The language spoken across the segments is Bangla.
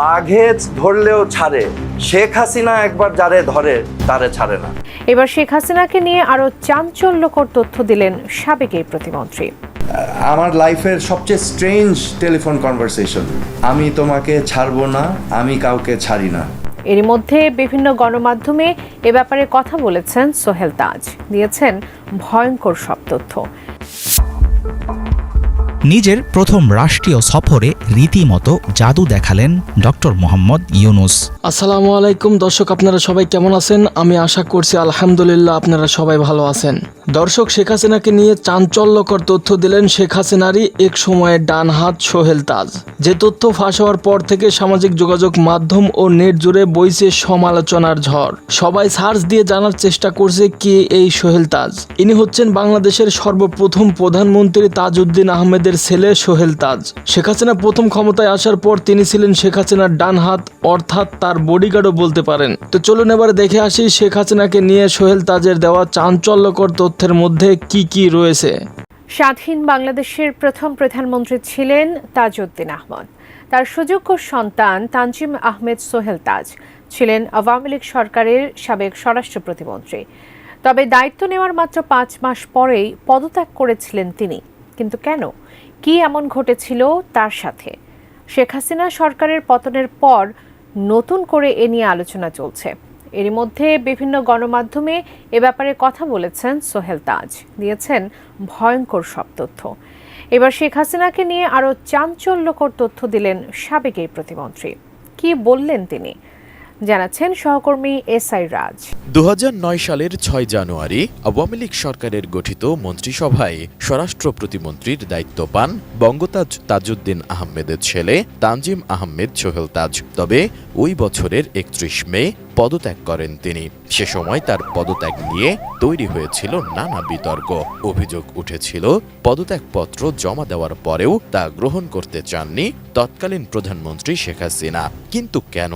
বাঘে ধরলেও ছাড়ে। শেখ হাসিনা একবার যারে ধরে তারে ছাড়ে না। এবার শেখ হাসিনাকে নিয়ে আরও চাঞ্চল্যকর তথ্য দিলেন সাবেক এই প্রতিমন্ত্রী। আমার লাইফের সবচেয়ে স্ট্রেঞ্জ টেলিফোন কনভারসেশন আমি তোমাকে ছাড়বো না আমি কাউকে ছাড়ি না। এরই মধ্যে বিভিন্ন গণমাধ্যমে এ ব্যাপারে কথা বলেছেন সোহেল তাজ। দিয়েছেন ভয়ঙ্কর সব তথ্য। নিজের প্রথম রাষ্ট্রীয় সফরে রীতিমতো জাদু দেখালেন ডক্টর মোহাম্মদ ইউনুস। আসসালামু আলাইকুম, দর্শক আপনারা সবাই কেমন আছেন? আমি আশা করছি আলহামদুলিল্লাহ আপনারা সবাই ভালো আছেন। দর্শক, শেখ হাসিনাকে নিয়ে চাঞ্চল্যকর তথ্য দিলেন শেখ হাসিনারই এক সময়ের ডান হাত সোহেল তাজ। যে তথ্য ফাঁস হওয়ার পর থেকে সামাজিক যোগাযোগ মাধ্যম ও নেট জুড়ে বইছে সমালোচনার ঝড়। সবাই সার্চ দিয়ে জানার চেষ্টা করছে কে এই সোহেল তাজ। ইনি হচ্ছেন বাংলাদেশের সর্বপ্রথম প্রধানমন্ত্রী তাজউদ্দিন আহমেদের ছেলে সোহেল তাজ। শেখ হাসিনা প্রথম ক্ষমতায় আসার পর তিনি ছিলেন শেখ হাসিনার ডান হাত, অর্থাৎ তার বডিগার্ডও বলতে পারেন। তো চলুন এবার দেখে আসি শেখ হাসিনাকে নিয়ে সোহেল তাজের দেওয়া চাঞ্চল্যকর তথ্যের মধ্যে কি কি রয়েছে। স্বাধীন বাংলাদেশের প্রথম প্রধানমন্ত্রী ছিলেন তাজউদ্দিন আহমদ। তার সুযোগ্য সন্তান তানজিম আহমেদ সোহেল তাজ। ছিলেন আওয়ামী লীগ সরকারের সাবেক স্বরাষ্ট্র প্রতিমন্ত্রী। তবে দায়িত্ব নেওয়ার মাত্র পাঁচ মাস পরেই পদত্যাগ করেছিলেন তিনি। কিন্তু কেন? কি এমন ঘটেছিল তার সাথে? শেখ হাসিনা সরকারের পতনের পর নতুন করে এ নিয়ে আলোচনা চলছে। এরই মধ্যে বিভিন্ন গণমাধ্যমে এ ব্যাপারে কথা বলেছেন সোহেল তাজ। দিয়েছেন ভয়ঙ্কর সব তথ্য। এবার শেখ হাসিনাকে নিয়ে আরও চাঞ্চল্যকর তথ্য দিলেন সাবেক এই প্রতিমন্ত্রী। কি বললেন তিনি? জানাচ্ছেন সহকর্মী এস আই রাজ। দু হাজার নয় সালের ছয় জানুয়ারি আওয়ামী লীগ সরকারের গঠিত মন্ত্রিসভায় স্বরাষ্ট্র প্রতিমন্ত্রীর দায়িত্ব পান বঙ্গতাজ তাজউদ্দিন আহমেদের ছেলে তানজিম আহমেদ সোহেল তাজ তবে ওই বছরের একত্রিশ মে পদত্যাগ করেন তিনি। সে সময় তার পদত্যাগ নিয়ে তৈরি হয়েছিল নানা বিতর্ক। অভিযোগ উঠেছিল, পদত্যাগপত্র জমা দেওয়ার পরেও তা গ্রহণ করতে চাননি তৎকালীন প্রধানমন্ত্রী শেখ হাসিনা। কিন্তু কেন?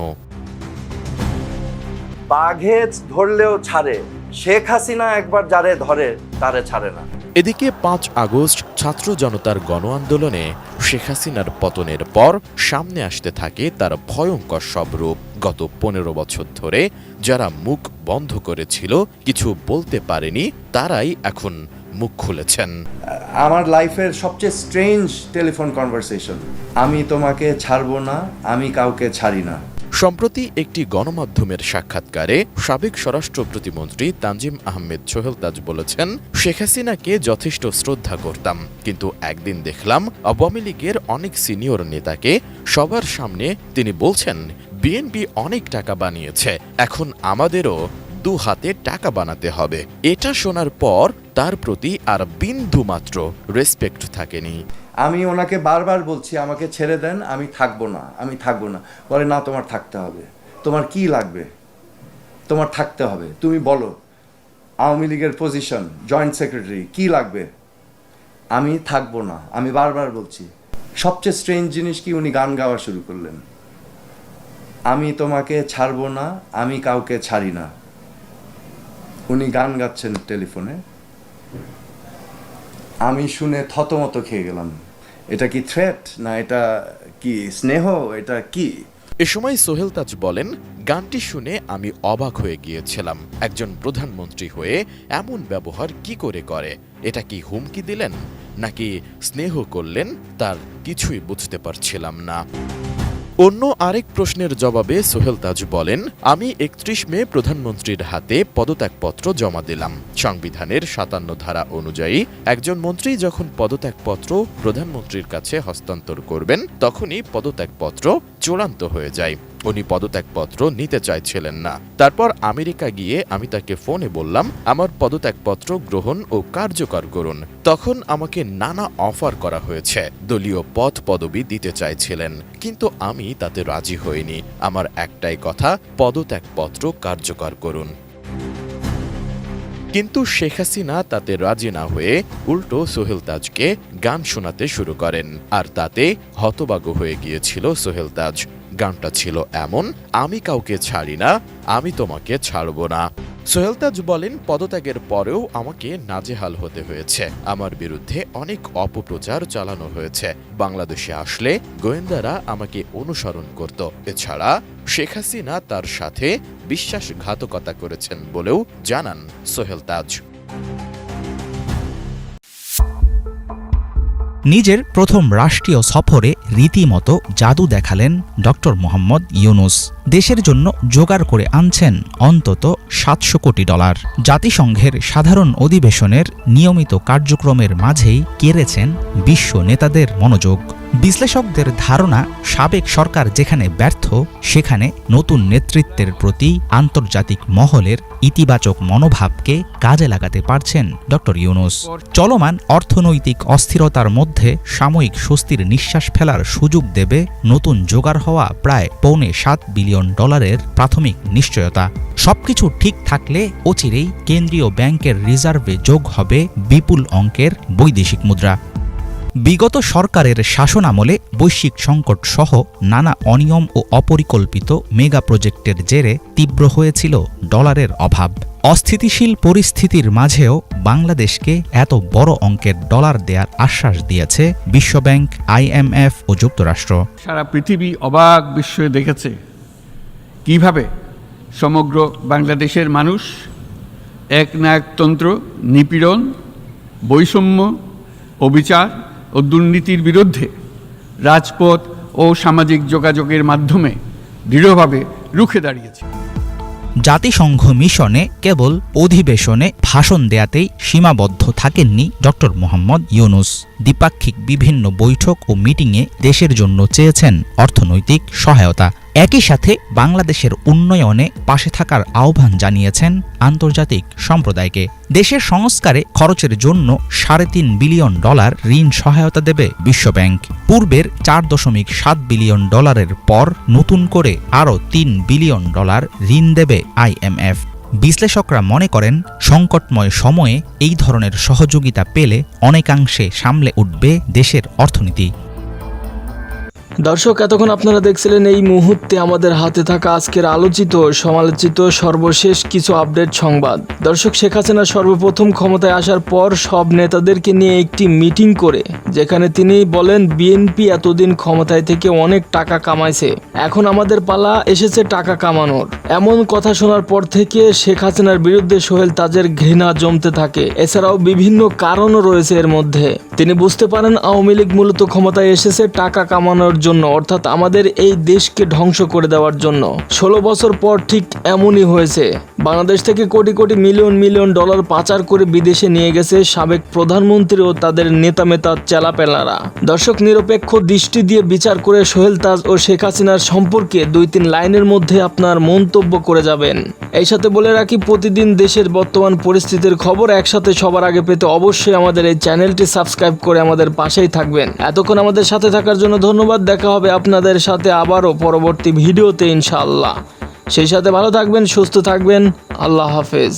বাঘে ধরলেও ছাড়ে শেখ হাসিনা একবার যারে ধরে তারে ছাড়ে না। এদিকে পাঁচ আগস্ট ছাত্র জনতার গণ আন্দোলনে শেখ হাসিনার পতনের পর সামনে আসতে থাকে তার ভয়ঙ্কর সব রূপ। গত পনেরো বছর ধরে যারা মুখ বন্ধ করেছিল কিছু বলতে পারেনি তারাই এখন মুখ খুলেছেন। আমার লাইফের সবচেয়ে স্ট্রেঞ্জ টেলিফোন কনভারসেশন আমি তোমাকে ছাড়বো না আমি কাউকে ছাড়ি না। সম্প্রতি একটি গণমাধ্যমের সাক্ষাৎকারে সাবেক স্বরাষ্ট্র প্রতিমন্ত্রী তানজিম আহমেদ সোহেল তাজ বলেছেন, শেখ হাসিনাকে যথেষ্ট শ্রদ্ধা করতাম, কিন্তু একদিন দেখলাম আওয়ামী লীগের অনেক সিনিয়র নেতাকে সবার সামনে তিনি বলছেন, বিএনপি অনেক টাকা বানিয়েছে, এখন আমাদেরও দু হাতে টাকা বানাতে হবে। এটা শোনার পর তার প্রতি আর বিন্দু মাত্র রেসপেক্ট থাকেনি। আমি ওনাকে বারবার বলছি, আমাকে ছেড়ে দেন, আমি থাকব না, আমি থাকব না। বলে, না, তোমার থাকতে হবে। তোমার কি লাগবে? তোমার থাকতে হবে। তুমি বলো, আওয়ামী লীগের পজিশন জয়েন্ট সেক্রেটারি কি লাগবে? আমি থাকব না। আমি বারবার বলছি। সবচেয়ে স্ট্রেঞ্জ জিনিস কি, উনি গান গাওয়া শুরু করলেন। আমি তোমাকে ছাড়বো না, আমি কাউকে ছাড়ি না। উনি গান গাচ্ছেন টেলিফোনে। আমি শুনে থতমত খেয়ে গেলাম। এটা কি থ্রেট না এটা কি স্নেহ? এটা কি? এ সময় সোহেল তাজ বলেন, গানটি শুনে আমি অবাক হয়ে গিয়েছিলাম। একজন প্রধানমন্ত্রী হয়ে এমন ব্যবহার কি করে করে? এটা কি হুমকি দিলেন? নাকি স্নেহ করলেন? তার কিছুই বুঝতে পারছিলাম না। অন্য আরেক প্রশ্নের জবাবে সোহেল তাজ বলেন, আমি একত্রিশ মে প্রধানমন্ত্রীর হাতে পদত্যাগপত্র জমা দিলাম। সংবিধানের সাতান্ন ধারা অনুযায়ী, একজন মন্ত্রী যখন পদত্যাগপত্র প্রধানমন্ত্রীর কাছে হস্তান্তর করবেন, তখনই পদত্যাগপত্র চূড়ান্ত হয়ে যায়। উনি পদত্যাগপত্র নিতে চাইছিলেন না। তারপর আমেরিকা গিয়ে আমি তাকে ফোনে বললাম, আমার পদত্যাগপত্র গ্রহণ ও কার্যকর করুন। তখন আমাকে নানা অফার করা হয়েছে। দলীয় পদ পদবি দিতে চাইছিলেন, কিন্তু আমি তাতে রাজি হইনি। আমার একটাই কথা, পদত্যাগপত্র কার্যকর করুন। কিন্তু শেখ হাসিনা তাতে রাজি না হয়ে উল্টো সোহেল তাজকে গান শোনাতে শুরু করেন। আর তাতে হতবাগ হয়ে গিয়েছিল সোহেল তাজ। গানটা ছিল এমন, আমি কাউকে ছাড়ি না, আমি তোমাকে ছাড়ব না। সোহেলতাজ বলেন, পদত্যাগের পরেও আমাকে নাজেহাল হতে হয়েছে। আমার বিরুদ্ধে অনেক অপপ্রচার চালানো হয়েছে। বাংলাদেশে আসলে গোয়েন্দারা আমাকে অনুসরণ করত। এছাড়া শেখ হাসিনা তার সাথে বিশ্বাসঘাতকতা করেছেন বলেও জানান সোহেলতাজ নিজের প্রথম রাষ্ট্রীয় সফরে রীতিমতো জাদু দেখালেন ডক্টর মোহাম্মদ ইউনুস। দেশের জন্য জোগাড় করে আনছেন অন্তত সাতশো কোটি ডলার। জাতিসংঘের সাধারণ অধিবেশনের নিয়মিত কার্যক্রমের মাঝেই কেড়েছেন বিশ্ব নেতাদের মনোযোগ। বিশ্লেষকদের ধারণা, সাবেক সরকার যেখানে ব্যর্থ, সেখানে নতুন নেতৃত্বের প্রতি আন্তর্জাতিক মহলের ইতিবাচক মনোভাবকে কাজে লাগাতে পারছেন ডক্টর ইউনুস। চলমান অর্থনৈতিক অস্থিরতার মধ্যে সাময়িক স্বস্তির নিঃশ্বাস ফেলার সুযোগ দেবে, নতুন জোগাড় হওয়া প্রায় পৌনে সাত বিলিয়ন ডলারের প্রাথমিক নিশ্চয়তা। সবকিছু ঠিক থাকলে অচিরেই কেন্দ্রীয় ব্যাংকের রিজার্ভে যোগ হবে বিপুল অঙ্কের বৈদেশিক মুদ্রা। বিগত সরকারের শাসনামলে বৈশ্বিক সংকট সহ নানা অনিয়ম ও অপরিকল্পিত মেগা প্রজেক্টের জেরে তীব্র হয়েছিল ডলারের অভাব। অস্থিতিশীল পরিস্থিতির মাঝেও বাংলাদেশকে এত বড় অঙ্কের ডলার দেয়ার আশ্বাস দিয়েছে বিশ্বব্যাংক আইএমএফ ও যুক্তরাষ্ট্র। সারা পৃথিবী অবাক বিস্ময়ে দেখেছে কীভাবে সমগ্র বাংলাদেশের মানুষ একনায়কতন্ত্র, নিপীড়ন, বৈষম্য, অবিচার ও দুর্নীতির বিরুদ্ধে রাজপথ ও সামাজিক যোগাযোগের মাধ্যমে দৃঢ়ভাবে রুখে দাঁড়িয়েছে। জাতিসংঘ মিশনে কেবল অধিবেশনে ভাষণ দেয়াতেই সীমাবদ্ধ থাকেননি ডক্টর মোহাম্মদ ইউনুস। দ্বিপাক্ষিক বিভিন্ন বৈঠক ও মিটিংয়ে দেশের জন্য চেয়েছেন অর্থনৈতিক সহায়তা। একই সাথে বাংলাদেশের উন্নয়নে পাশে থাকার আহ্বান জানিয়েছেন আন্তর্জাতিক সম্প্রদায়কে। দেশের সংস্কারে খরচের জন্য সাড়ে তিন বিলিয়ন ডলার ঋণ সহায়তা দেবে বিশ্বব্যাংক। পূর্বের চার দশমিক সাত বিলিয়ন ডলারের পর নতুন করে আরও তিন বিলিয়ন ডলার ঋণ দেবে আইএমএফ বিশ্লেষকরা মনে করেন, সংকটময় সময়ে এই ধরনের সহযোগিতা পেলে অনেকাংশে সামলে উঠবে দেশের অর্থনীতি। দর্শক, এতক্ষণ আপনারা দেখছিলেন এই মুহূর্তে আমাদের হাতে থাকা আজকের আলোচিত, সমালোচিত, সর্বশেষ কিছু আপডেট সংবাদ। দর্শক, শেখ হাসিনা সর্বপ্রথম ক্ষমতায় আসার পর সব নেতাদেরকে নিয়ে একটি মিটিং করে, যেখানে তিনি বলেন, বিএনপি এতদিন ক্ষমতায় থেকে অনেক টাকা কামাইছে। এখন আমাদের পালা এসেছে টাকা কামানোর। এমন কথা শোনার পর থেকে শেখ হাসিনার বিরুদ্ধে সোহেল তাজের ঘৃণা জমতে থাকে। এছাড়াও বিভিন্ন কারণও রয়েছে এর মধ্যে। তিনি বুঝতে পারেন, আওয়ামী লীগ মূলত ক্ষমতায় এসেছে টাকা কামানোর জন্য, অর্থাৎ আমাদের এই দেশকে ধ্বংস করে দেওয়ার জন্য। ষোলো বছর পর ঠিক এমনই হয়েছে। বাংলাদেশ থেকে crore crore million million dollar পাচার করে বিদেশে নিয়ে গেছে সাবেক প্রধানমন্ত্রী ও তাদের নেতা মেতা চেলাপেলারা। দর্শক, নিরপেক্ষ দৃষ্টি দিয়ে বিচার করে সোহেল তাজ ও শেখ হাসিনার সম্পর্কে দুই তিন লাইনের মধ্যে আপনার মন্তব্য করে যাবেন। এই সাথে বলে রাখি, প্রতিদিন দেশের বর্তমান পরিস্থিতির খবর একসাথে সবার আগে পেতে অবশ্যই আমাদের এই চ্যানেলটি সাবস্ক্রাইব করে আমাদের পাশেই থাকবেন। এতক্ষণ আমাদের সাথে থাকার জন্য ধন্যবাদ। দেখা হবে আপনাদের সাথে আবারও পরবর্তী ভিডিওতে ইনশাআল্লাহ। সেই সাথে ভালো থাকবেন, সুস্থ থাকবেন। আল্লাহ হাফেজ।